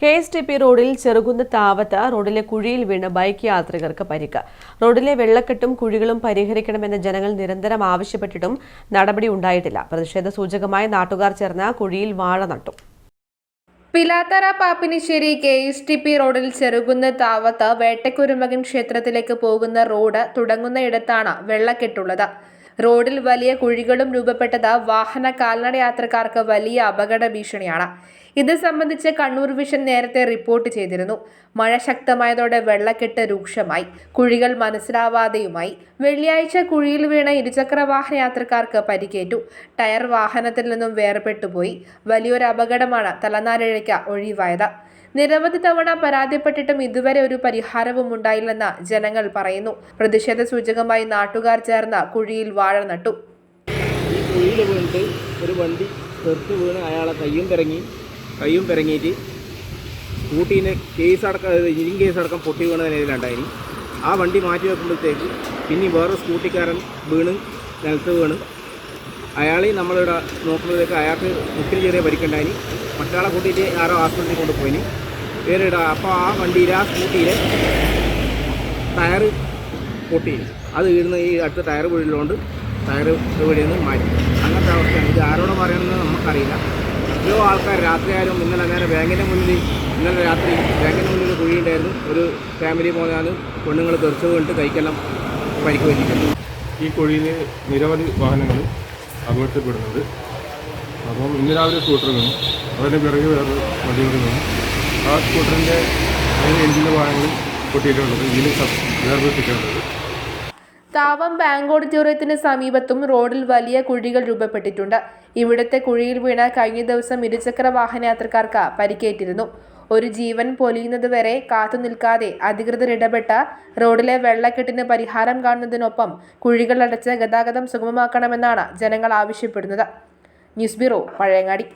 K S T P റോഡിൽ ചെറുകുന്ന് താവത്ത് റോഡിലെ കുഴിയിൽ വീണ് ബൈക്ക് യാത്രികർക്ക് പരിക്ക്. റോഡിലെ വെള്ളക്കെട്ടും കുഴികളും പരിഹരിക്കണമെന്ന് ജനങ്ങൾ നിരന്തരം ആവശ്യപ്പെട്ടിട്ടും നടപടി ഉണ്ടായിട്ടില്ല. പ്രതിഷേധ സൂചകമായി നാട്ടുകാർ ചേർന്ന് കുഴിയിൽ വാഴ നട്ടു. Pilathara Pappinissery K S T P റോഡിൽ ചെറുകുന്ന് താവത്ത് വേട്ടക്കുരുമകൻ ക്ഷേത്രത്തിലേക്ക് പോകുന്ന റോഡ് തുടങ്ങുന്ന ഇടത്താണ് വെള്ളക്കെട്ടുള്ളത്. റോഡിൽ വലിയ കുഴികളും രൂപപ്പെട്ടത് വാഹന കാൽനട യാത്രക്കാർക്ക് വലിയ അപകട ഭീഷണിയാണ്. ഇത് സംബന്ധിച്ച് കണ്ണൂർ വിഷൻ നേരത്തെ റിപ്പോർട്ട് ചെയ്തിരുന്നു. മഴ ശക്തമായതോടെ വെള്ളക്കെട്ട് രൂക്ഷമായി. കുഴികൾ മനസ്സിലാവാതെയുമായി. വെള്ളിയാഴ്ച കുഴിയിൽ വീണ ഇരുചക്ര വാഹന യാത്രക്കാർക്ക് പരിക്കേറ്റു. ടയർ വാഹനത്തിൽ നിന്നും വേർപെട്ടുപോയി. വലിയൊരു അപകടമാണ് തലനാരിഴയ്ക്ക് ഒഴിവായത്. നിരവധി തവണ പരാതിപ്പെട്ടിട്ടും ഇതുവരെ ഒരു പരിഹാരവും ഉണ്ടായില്ലെന്ന് ജനങ്ങൾ പറയുന്നു. പ്രതിഷേധ സൂചകമായി നാട്ടുകാർ ചേർന്ന കുഴിയിൽ വാഴ നട്ടു. ഈ കുഴിയിൽ വീണിട്ട് ഒരു വണ്ടി തെറിച്ച് വീണ് അയാളെ കയ്യും പിറങ്ങി കയ്യും പിറങ്ങിയിട്ട് സ്കൂട്ടീന്റെ കേസ് അടക്കം എഞ്ചിൻ കേസ് അടക്കം പൊട്ടി വീണ നിലയിലുണ്ടായിനി ആ വണ്ടി മാറ്റി വെക്കുമ്പോഴത്തേക്ക് പിന്നെ വേറെ സ്കൂട്ടിക്കാരൻ വീണ് നിലത്ത് വീണ്. അയാളെ നമ്മളിവിടെ നോക്കുമ്പോഴത്തേക്ക് അയാൾക്ക് ഒത്തിരി ചെറിയ പരിക്കുണ്ടായിനി മറ്റാളെ കൂട്ടിയിട്ട് ആരോ ഹോസ്പിറ്റലിൽ കൊണ്ടുപോയിനി വേറെ ഇടാ അപ്പോൾ ആ വണ്ടിയിൽ ആ സ്കൂട്ടിയിലെ ടയർ പൊട്ടി. അത് വീഴുന്ന ഈ അടുത്ത ടയർ വീഴുള്ളതുകൊണ്ട് ടയർ വീഴുന്നത് മാറ്റി. അങ്ങനത്തെ അവസ്ഥയാണ്. ഇത് ആരോട് പറയണമെന്ന് നമുക്കറിയില്ല. എത്രയോ ആൾക്കാർ രാത്രിയായാലും ഇന്നലെ നേരെ ബാങ്കിന്റെ മുന്നിൽ ഇന്നലെ രാത്രി ബാങ്കിന്റെ മുന്നിൽ കുഴിയുണ്ടായിരുന്നു. ഒരു ഫാമിലി പോയാൽ പെണ്ണുങ്ങൾ തെറിച്ചു കൊണ്ട് കൈക്കെല്ലാം പരിക്ക് പറ്റിയിട്ടുണ്ട് ഈ കുഴിയിൽ നിരവധി വാഹനങ്ങൾ അപകടത്തിൽപ്പെടുന്നുണ്ട് അപ്പം ഇന്ന് രാവിലെ സ്കൂട്ടർ നിന്നു അതിന് പിറകെ വേറെ വണ്ടി കൂടി ആ സ്കൂട്ടറിന്റെ അതിന് എഞ്ചിന്റെ വാഹനങ്ങൾ പൊട്ടിയിട്ടുള്ളത്. ഇതിൽ വേർപെട്ടിട്ടുള്ളത് താവം ബാങ്ക് ഓഡിറ്റോറിയത്തിന് സമീപത്തും റോഡിൽ വലിയ കുഴികൾ രൂപപ്പെട്ടിട്ടുണ്ട്. ഇവിടുത്തെ കുഴിയിൽ വീണ കഴിഞ്ഞ ദിവസം ഇരുചക്ര വാഹന യാത്രക്കാർക്ക് പരിക്കേറ്റിരുന്നു. ഒരു ജീവൻ പൊലിയുന്നതുവരെ കാത്തു നിൽക്കാതെ അധികൃതർ ഇടപെട്ട റോഡിലെ വെള്ളക്കെട്ടിന് പരിഹാരം കാണുന്നതിനൊപ്പം കുഴികൾ അടച്ച് ഗതാഗതം സുഗമമാക്കണമെന്നാണ് ജനങ്ങൾ ആവശ്യപ്പെടുന്നത്. News bureau Pazhayangadi.